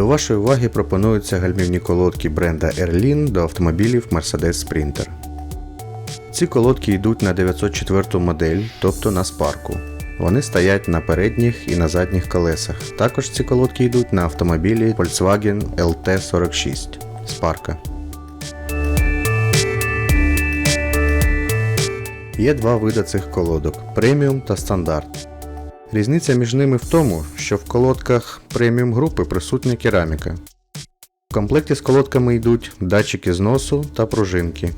вашої уваги пропонуються гальмівні колодки бренда Erlin до автомобілів Mercedes Sprinter. Ці колодки йдуть на 904 модель, тобто на спарку. Вони стоять на передніх і на задніх колесах. Також ці колодки йдуть на автомобілі Volkswagen LT46 Sparka. Є два види цих колодок преміум та стандарт. Різниця між ними в тому, що в колодках преміум групи присутня кераміка. В комплекті з колодками йдуть датчики зносу та пружинки.